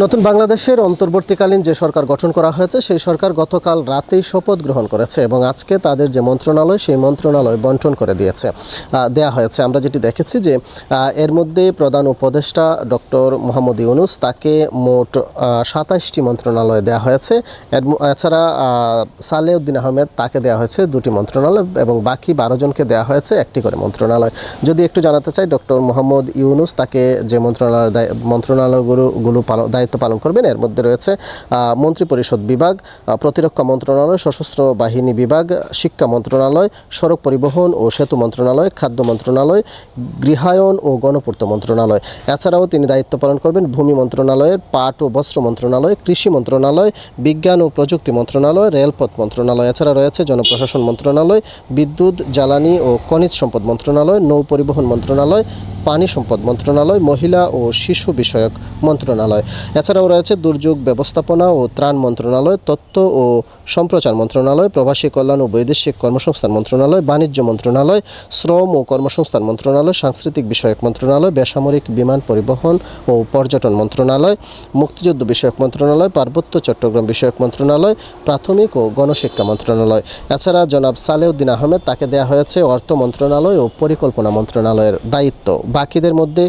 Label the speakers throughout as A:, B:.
A: নতুন বাংলাদেশের অন্তর্বর্তীকালীন যে সরকার গঠন করা হয়েছে, সেই সরকার গতকাল রাতেই শপথ গ্রহণ করেছে এবং আজকে তাদের যে মন্ত্রণালয়, সেই মন্ত্রণালয় বন্টন করে দিয়েছে দেয়া হয়েছে। আমরা যেটি দেখেছি যে এর মধ্যে প্রধান উপদেষ্টা ডক্টর মোহাম্মদ ইউনুস, তাকে মোট সাতাশটি মন্ত্রণালয় দেওয়া হয়েছে। এছাড়া সালেউদ্দিন আহমেদ, তাকে দেওয়া হয়েছে দুটি মন্ত্রণালয় এবং বাকি বারো জনকে দেওয়া হয়েছে একটি করে মন্ত্রণালয়। যদি একটু জানাতে চাই, ডক্টর মোহাম্মদ ইউনুস তাকে যে মন্ত্রণালয় দায়- মন্ত্রণালয়গুলো, গুলো পালন- দায়িত্ব পালন করবেন। এর মধ্যে রয়েছে মন্ত্রিপরিষদ বিভাগ প্রতিরক্ষা মন্ত্রণালয়, সশস্ত্র বাহিনী বিভাগ, শিক্ষা মন্ত্রণালয়, সড়ক পরিবহন ও সেতু মন্ত্রণালয়, খাদ্য মন্ত্রণালয়, গৃহায়ন ও গণপূর্ত মন্ত্রণালয়। এছাড়াও তিনি দায়িত্ব পালন করবেন ভূমি মন্ত্রণালয়ের পাট ও বস্ত্র মন্ত্রণালয়, কৃষি মন্ত্রণালয়, বিজ্ঞান ও প্রযুক্তি মন্ত্রণালয়, রেলপথ মন্ত্রণালয়। এছাড়া রয়েছে জনপ্রশাসন মন্ত্রণালয়, বিদ্যুৎ, জ্বালানি ও খনিজ সম্পদ মন্ত্রণালয়, নৌ পরিবহন মন্ত্রণালয়, পানি সম্পদ মন্ত্রণালয়, মহিলা ও শিশু বিষয়ক মন্ত্রণালয়। এছাড়াও রয়েছে দুর্যোগ ব্যবস্থাপনা ও ত্রাণ মন্ত্রণালয়, তথ্য ও সম্প্রচার মন্ত্রণালয়, প্রবাসী কল্যাণ ও বৈদেশিক কর্মসংস্থান মন্ত্রণালয়, বাণিজ্য মন্ত্রণালয়, শ্রম ও কর্মসংস্থান মন্ত্রণালয়, সাংস্কৃতিক বিষয়ক মন্ত্রণালয়, বেসামরিক বিমান পরিবহন ও পর্যটন মন্ত্রণালয়, মুক্তিযুদ্ধ বিষয়ক মন্ত্রণালয়, পার্বত্য চট্টগ্রাম বিষয়ক মন্ত্রণালয়, প্রাথমিক ও গণশিক্ষা মন্ত্রণালয়। এছাড়া জনাব সালেউদ্দিন আহমেদ, তাকে দেওয়া হয়েছে অর্থ মন্ত্রণালয় ও পরিকল্পনা মন্ত্রণালয়ের দায়িত্ব। বাকিদের মধ্যে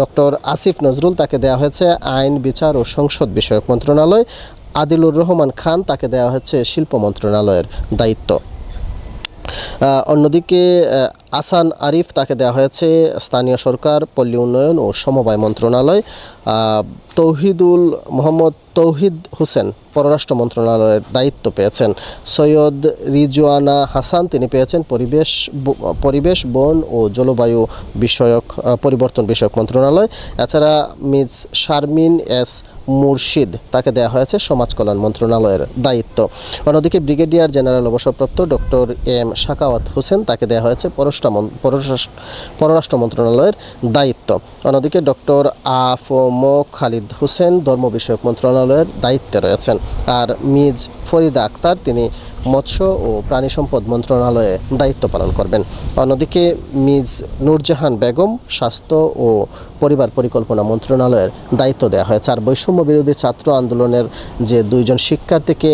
A: ডক্টর আসিফ নজরুল তাকে দেওয়া হয়েছে আইন, বিচার ও সংসদ বিষয়ক মন্ত্রণালয়। আদিলুর রহমান খান তাকে দেওয়া হয়েছে শিল্প মন্ত্রণালয়ের দায়িত্ব। অন্যদিকে আসান আরিফ তাকে দেওয়া হয়েছে স্থানীয় সরকার, পল্লী উন্নয়ন ও সমবায় মন্ত্রণালয়। তৌহিদুল মোহাম্মদ তৌহিদ হোসেন পররাষ্ট্র মন্ত্রণালয়ের দায়িত্ব পেয়েছেন। সৈয়দ রিজওয়ানা হাসান তিনি পেয়েছেন পরিবেশ পরিবেশ, বন ও জলবায়ু বিষয়ক পরিবর্তন বিষয়ক মন্ত্রণালয়। এছাড়া মিস শারমিন এস মুর্শিদ। তাকে দেওয়া হয়েছে সমাজ কল্যাণ মন্ত্রণালয়ের দায়িত্ব। অন্যদিকে ব্রিগেডিয়ার জেনারেল অবসরপ্রাপ্ত ডক্টর এম শাকাওয়াত হোসেন তাকে দেওয়া হয়েছে পররাষ্ট্র পররাষ্ট্র- মন্ত্রণালয়ের দায়িত্ব। অন্যদিকে ডক্টর আফ মো খালিদ হোসেন ধর্ম বিষয়ক মন্ত্রণালয়ের দায়িত্বে রয়েছেন। আর মিজ ফরিদা আক্তার, তিনি মৎস্য ও প্রাণী সম্পদ মন্ত্রণালয়ে দায়িত্ব পালন করবেন। অন্যদিকে মিজ নূরজাহান বেগম স্বাস্থ্য ও পরিবার পরিকল্পনা মন্ত্রণালয়ের দায়িত্ব দেওয়া হয়েছে। আর বৈষম্য বিরোধী ছাত্র আন্দোলনের যে দুইজন শিক্ষার্থীকে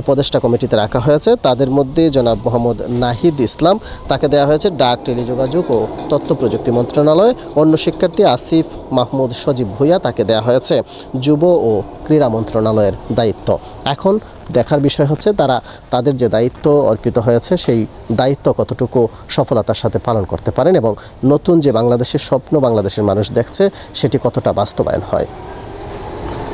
A: উপদেষ্টা কমিটিতে রাখা হয়েছে, তাদের মধ্যে জনাব মোহাম্মদ নাহিদ ইসলাম, তাকে দেওয়া হয়েছে ডাক, টেলিযোগাযোগ ও তথ্য প্রযুক্তি মন্ত্রণালয়। অন্য শিক্ষার্থী আসিফ মাহমুদ সজীব ভুইয়া তাকে দেওয়া হয়েছে যুব ও ক্রীড়া মন্ত্রণালয়ের দায়িত্ব। এখন দেখার বিষয় হচ্ছে তারা তাদের যে দায়িত্ব অর্পিত হয়েছে, সেই দায়িত্ব কতটুকু সফলতার সাথে পালন করতে পারেন এবং নতুন যে বাংলাদেশের স্বপ্ন বাংলাদেশের মানুষ দেখছে, সেটি কতটা বাস্তবায়ন হয়?